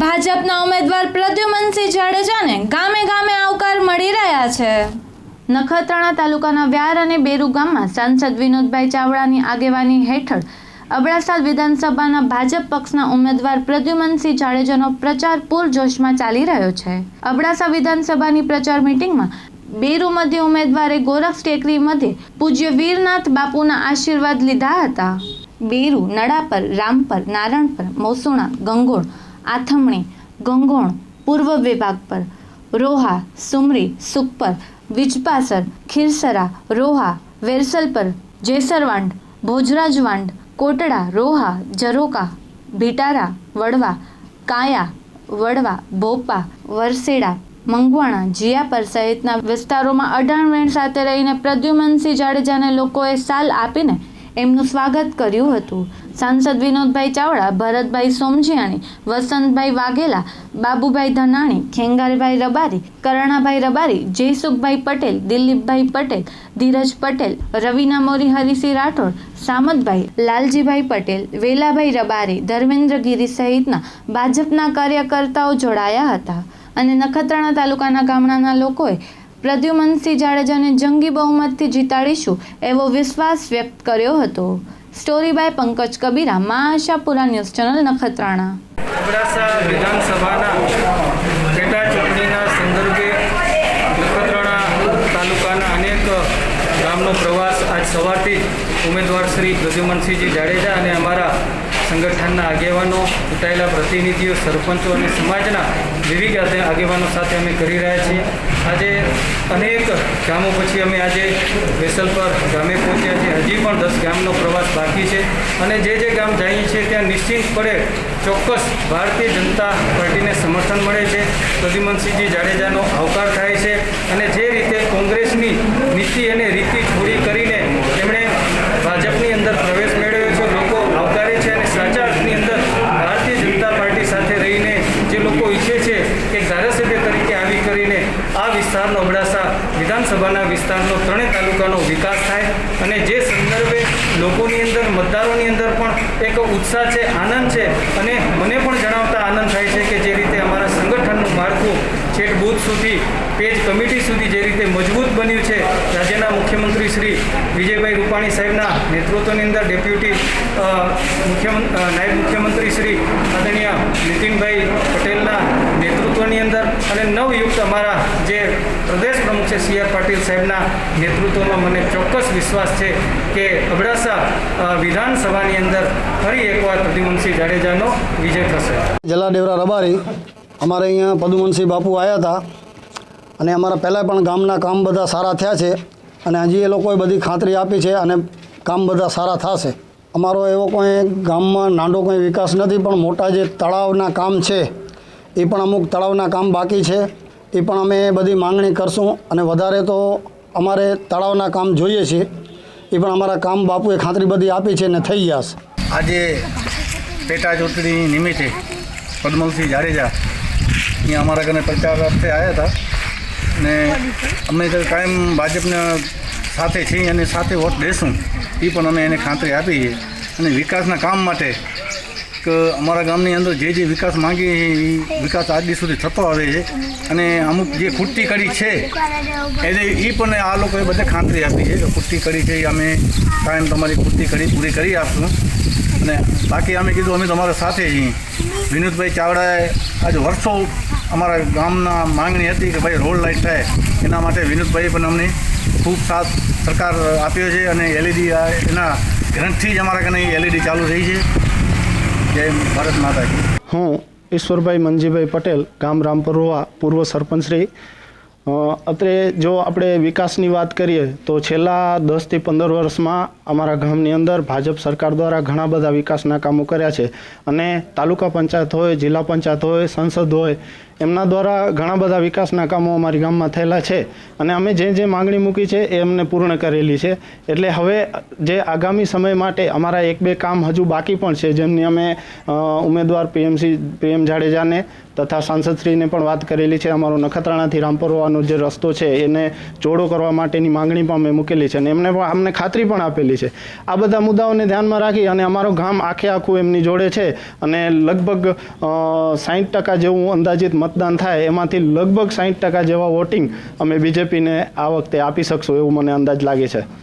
ભાજપના ઉમેદવાર પ્રદ્યુમનસિંહ જાડેજાને ગામે ગામે આવકાર મળી રહ્યા છે. નખત્રાણા તાલુકાના વ્યાર અને બેરુ ગામમાં સાંસદ વિનોદભાઈ ચાવડાની આગેવાની હેઠળ અબડાસા વિધાનસભાના ભાજપ પક્ષના ઉમેદવાર પ્રદ્યુમનસિંહ જાડેજાનો પ્રચાર પૂરજોશમાં ચાલી રહ્યો છે. અબડાસા વિધાનસભાની પ્રચાર મિટિંગમાં બેરુ મધ્ય ઉમેદવારે ગોરખ ટેકરી મધ્યે પૂજ્ય વીરનાથ બાપુના આશીર્વાદ લીધા હતા. બેરુ નડાપર રામપર નારણપર મોસુણા ગંગોળ આથમણી, ગંગોણ, પૂર્વ વિભાગ પર, રોહા, સુમરી સુપર વિજપાસર, ખીરસરા, રોહા, વેરસલ પર, જેસરવાંડ ભોજરાજવાંડ કોટડા, રોહા જરોકા ભીટારા, વડવા, કાયા, વડવા, ભોપા, વરસેડા, મંગવાણા જીયાપર સહિતના વિસ્તારોમાં અઢાણ સાથે રહીને પ્રદ્યુમનસિંહ જાડેજાને લોકોએ સાલ આપીને એમનું સ્વાગત કર્યું હતું. સાંસદ વિનોદભાઈ ચાવડા, ભરતભાઈ સોમજીયાણી, વસંતભાઈ વાઘેલા, બાબુભાઈ ધનાણી, ખેંગારભાઈ રબારી, કરણાભાઈ રબારી, જયસુખભાઈ પટેલ, દિલીપભાઈ પટેલ, ધીરજ પટેલ, રવિના મોરી, હરિસિંહ રાઠોડ, સામતભાઈ, લાલજીભાઈ પટેલ, વેલાભાઈ રબારી ધર્મેન્દ્ર ગીરી સહિતના ભાજપના કાર્યકર્તાઓ જોડાયા હતા. અને નખત્રાણા તાલુકાના ગામડાના લોકોએ પ્રદ્યુમનસિંહ જાડેજાને જંગી બહુમતથી જીતાડીશું એવો વિશ્વાસ વ્યક્ત કર્યો હતો. Story by Pankaj Kabira Maa Ashapura news channel Nakhatrana. Abdasa વિધાનસભાના પેટા ચૂંટણીના સંદર્ભે નખત્રાણા તાલુકાના અનેક ગામનો પ્રવાસ આજ સવારથી ઉમેદવાર શ્રી પ્રદ્યુમનસિંહજી જાડેજા અને અમારા સંગઠનના આગેવાનો, ચૂંટાયેલા પ્રતિનિધિઓ, સરપંચો અને સમાજના વિવિધ આગેવાનો સાથે અમે કરી રહ્યા છીએ. આજે અનેક ગામો પછી અમે આજે વેસલપર ગામે પહોંચ્યા છીએ. હજી પણ દસ ગામનો પ્રવાસ બાકી છે અને જે જે ગામ જઈએ છીએ ત્યાં નિશ્ચિતપણે ચોક્કસ ભારતીય જનતા પાર્ટીને સમર્થન મળે છે. પ્રદ્યુમનસિંહજી જાડેજાનો આવકાર થાય છે અને જે રીતે કોંગ્રેસની નીતિ અને રીતિ છોડી કરીને તેમણે ભાજપની અંદર પ્રવેશ મેળવ્યો છે લોકો આવકારે છે અને સાચા અર્થની અંદર ભારતીય જનતા પાર્ટી સાથે રહીને જે લોકો ઈચ્છે છે કે ધારાસભ્ય તરીકે આવી કરીને આ વિસ્તારનો અબડાસા વિધાનસભાના વિસ્તારનો ત્રણેય તાલુકાનો વિકાસ થાય અને જે સંદર્ભે લોકોની અંદર, મતદારોની અંદર પણ એક ઉત્સાહ છે, આનંદ છે અને મને પણ જણાવતા આનંદ થાય છે કે જે રીતે અમારા સંગઠનનું માળખું છેક બૂથ સુધી, પેજ કમિટી સુધી જે રીતે મજબૂત બન્યું છે. રાજ્યના મુખ્યમંત્રી શ્રી વિજયભાઈ રૂપાણી સાહેબના નેતૃત્વની અંદર ડેપ્યુટી મુખ્ય નાયબ મુખ્યમંત્રી શ્રી આદરણીય નીતિનભાઈ પટેલના નેતૃત્વની અંદર અને નવયુક્ત અમારા જે પ્રદેશ પ્રમુખ છે સી આર પાટીલ સાહેબના નેતૃત્વમાં મને ચોક્કસ વિશ્વાસ છે કે અબડાસા વિધાનસભાની અંદર ફરી એકવાર પ્રદ્યુમનસિંહ જાડેજાનો વિજય થશે. જલા દેવરા રબારી, અમારે અહીંયા પદુમનસિંહ બાપુ આવ્યા હતા અને અમારા પહેલાં પણ ગામના કામ બધા સારા થયા છે અને હજી એ લોકોએ બધી ખાતરી આપી છે અને કામ બધા સારા થશે. અમારો એવો કોઈ ગામમાં નાનો કોઈ વિકાસ નથી, પણ મોટા જે તળાવના કામ છે, એ પણ અમુક તળાવના કામ બાકી છે. એ પણ અમે બધી માંગણી કરશું અને વધારે તો અમારે તળાવના કામ જોઈએ છે. એ પણ અમારા કામ બાપુએ ખાતરી બધી આપી છે ને થઈ છે. આજે પેટા ચૂંટણી નિમિત્તે પદ્મસિંહ જાડેજા અહીંયા અમારા ઘરે પ્રચાર અર્થે આવ્યા હતા. ને અમે તો કાયમ ભાજપના સાથે છીએ અને સાથે વોટ દેશું. એ પણ અમે એને ખાતરી આપી છે અને વિકાસના કામ માટે કે અમારા ગામની અંદર જે જે વિકાસ માંગીએ એ વિકાસ આજ દી સુધી થતો આવે છે. અને અમુક જે ખૂટતી કડી છે, એને એ પણ આ લોકોએ બધે ખાતરી આપી છે કે ખૂટતી કડી છે એ અમે કાયમ તમારી ખૂટતી કડી પૂરી કરી આપશું. અને બાકી અમે કીધું, અમે તમારા સાથે છીએ. વિનોદભાઈ ચાવડાએ આજે વર્ષો અમારા ગામના માંગણી હતી કે ભાઈ રોડ લાઇટ થાય. એના માટે વિનોદભાઈએ પણ અમને ખૂબ સાથ સરકાર આપ્યો છે અને એલઈડી એના ગ્રંથથી જ અમારા કને એલઈડી ચાલુ થઈ છે. જય ભારત માતા હું ઈશ્વરભાઈ મંજીભાઈ પટેલ ગામ રામપરોવા પૂર્વ સરપંચશ્રી અત્રે જો આપણે વિકાસની વાત કરીએ, તો છેલ્લા દસથી પંદર વર્ષમાં અમારા ગામની અંદર ભાજપ સરકાર દ્વારા ઘણા બધા વિકાસના કામો કર્યા છે. અને તાલુકા પંચાયત હોય, જિલ્લા પંચાયત હોય, સંસદ હોય, એમના દ્વારા ઘણા બધા વિકાસના કામો અમારી ગામમાં થયેલા છે. અને અમે જે જે માંગણી મૂકી છે, એ અમને પૂર્ણ કરેલી છે. એટલે હવે જે આગામી સમય માટે અમારા એક બે કામ હજુ બાકી પણ છે, જેમની અમે ઉમેદવાર પીએમસી, પીએમ જાડેજાને તથા સાંસદશ્રીને પણ વાત કરેલી છે. અમારો નખત્રાણાથી રામપરોવાનો જવાનો જે રસ્તો છે એને ચોડો કરવા માટેની માંગણી પણ અમે મૂકેલી છે અને એમને પણ અમને ખાતરી પણ આપેલી છે. આ બધા મુદ્દાઓને ધ્યાનમાં રાખી અને અમારો ગામ આખે આખું એમની જોડે છે અને લગભગ સાહીઠ ટકા જેવું અંદાજિત મતદાન થાય એમાંથી લગભગ સાહીઠ ટકા જેવા વોટિંગ અમે બીજેપીને આ વખતે આપી શકશું એવું મને અંદાજ લાગે છે.